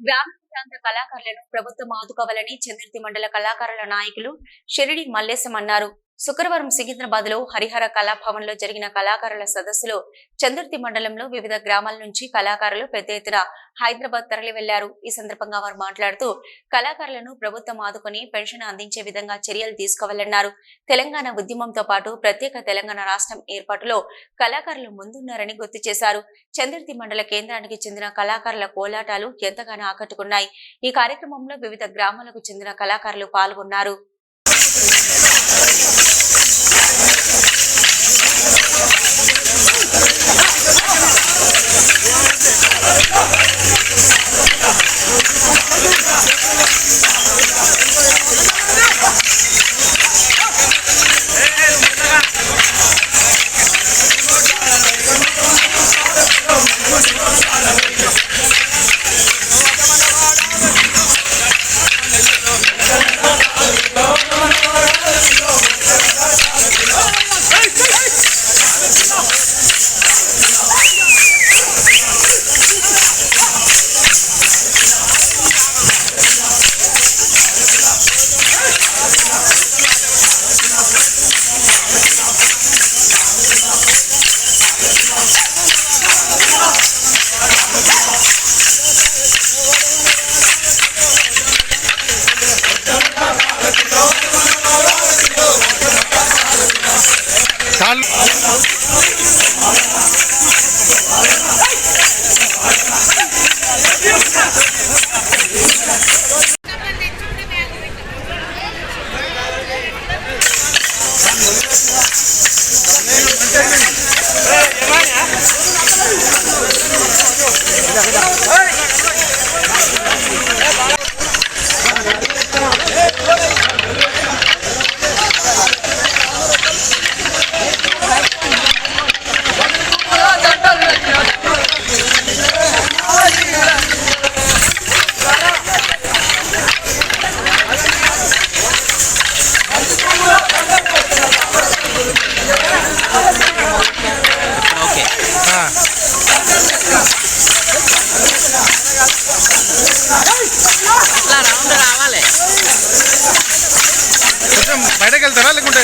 గ్రామీణ ప్రాంత కళాకారులను ప్రభుత్వం ఆదుకోవాలని చంద్రతి మండల కళాకారుల నాయకులు షిరిడి మల్లేశం అన్నారు. శుక్రవారం సికింద్రాబాద్లో హరిహర కళాభవన్లో జరిగిన కళాకారుల సదస్సులో చందుర్తి మండలంలో వివిధ గ్రామాల నుంచి కళాకారులు పెద్ద ఎత్తున హైదరాబాద్ తరలి వెళ్ళారు ఈ సందర్భంగా వారు మాట్లాడుతూ కళాకారులను ప్రభుత్వం ఆదుకొని పెన్షన్ అందించే విధంగా చర్యలు తీసుకోవాలన్నారు. తెలంగాణ ఉద్యమంతో పాటు ప్రత్యేక తెలంగాణ రాష్ట్రం ఏర్పాటులో కళాకారులు ముందున్నారని గుర్తు చేశారు. చందుర్తి మండల కేంద్రానికి చెందిన కళాకారుల కోలాటాలు ఎంతగానో ఆకట్టుకున్నాయి. ఈ కార్యక్రమంలో వివిధ గ్రామాలకు చెందిన కళాకారులు పాల్గొన్నారు. Thank you. Gracias. రావాలి. కొంచెం బయటకు వెళ్తారా లేకుంటే?